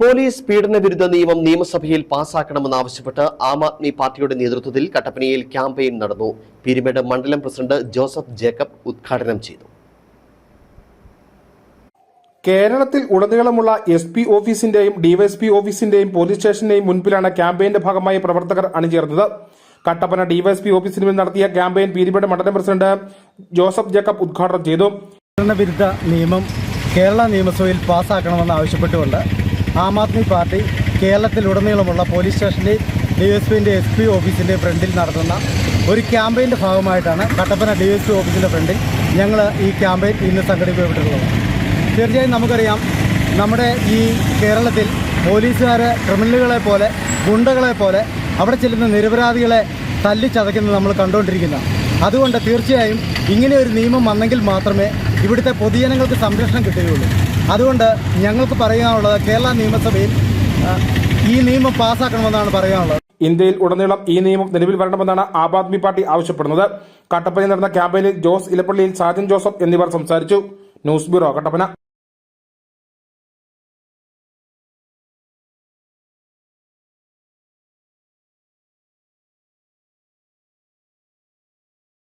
Police പീഡന വിരുദ്ധ നിയമം നിയമസഭയിൽ പാസാക്കണമെന്നാവശ്യപ്പെട്ട് ആം ആദ്മി പാർട്ടിയുടെ നേതൃത്വത്തിൽ കട്ടപ്പനയിൽ ക്യാമ്പയിൻ നടന്നു. പീരുമേട് മണ്ഡലം പ്രസിഡന്റ് ജോസഫ് ജേക്കബ് ഉദ്ഘാടനം ചെയ്തു. കേരളത്തിൽ ഉടനീളമുള്ള എസ് പി ഓഫീസിന്റെയും ഡിവൈഎസ്പി ഓഫീസിന്റെയും പോലീസ് സ്റ്റേഷന്റെയും മുൻപിലാണ് ക്യാമ്പയിന്റെ ഭാഗമായി പ്രവർത്തകർ അണിചേർന്നത്. കട്ടപ്പന ഡിവൈഎസ്പി ഓഫീസിന് മുന്നിൽ നടത്തിയ ക്യാമ്പയിൻ പീരിമേട് മണ്ഡലം പ്രസിഡന്റ് ജോസഫ് ജേക്കബ് ഉദ്ഘാടനം ചെയ്തു. വിരുദ്ധ നിയമം കേരള നിയമസഭയിൽ പാസാക്കണമെന്ന് ആവശ്യപ്പെട്ടുകൊണ്ട് ആം ആദ്മി പാർട്ടി കേരളത്തിലുടനീളമുള്ള പോലീസ് സ്റ്റേഷന്റെയും ഡി എസ് പിന്റെ എസ് പി ഓഫീസിന്റെ ഫ്രണ്ടിൽ നടത്തുന്ന ഒരു ക്യാമ്പയിന്റെ ഭാഗമായിട്ടാണ് കട്ടപ്പന ഡി എസ് പി ഓഫീസിന്റെ ഫ്രണ്ടിൽ ഞങ്ങൾ ഈ ക്യാമ്പയിൻ ഇന്ന് സംഘടിപ്പിക്കപ്പെട്ടിട്ടുള്ളത്. തീർച്ചയായും നമുക്കറിയാം നമ്മുടെ ഈ കേരളത്തിൽ പോലീസുകാർ ക്രിമിനലുകളെ പോലെ ഗുണ്ടകളെ പോലെ അവിടെ ചെല്ലുന്ന നിരപരാധികളെ തല്ലിച്ചതയ്ക്കുന്നത് നമ്മൾ കണ്ടുകൊണ്ടിരിക്കുന്ന. അതുകൊണ്ട് തീർച്ചയായും ഇങ്ങനെ ഒരു നിയമം വന്നെങ്കിൽ മാത്രമേ ഇവിടുത്തെ പൊതുജനങ്ങൾക്ക് സംരക്ഷണം കിട്ടുകയുള്ളൂ. അതുകൊണ്ട് ഞങ്ങൾക്ക് പറയാനുള്ളത് കേരള നിയമസഭയിൽ ഈ നിയമം പാസ്സാക്കണമെന്നാണ് പറയാനുള്ളത്. ഇന്ത്യയിൽ ഉടനീളം ഈ നിയമം നിലവിൽ വരണമെന്നാണ് ആം ആദ്മി പാർട്ടി ആവശ്യപ്പെടുന്നത്. കട്ടപ്പനയിൽ നടന്ന ക്യാമ്പയിനിൽ ജോസ് ഇലപ്പള്ളിയിൽ സാജൻ ജോസഫ് എന്നിവർ സംസാരിച്ചു. News bureau Kattappana.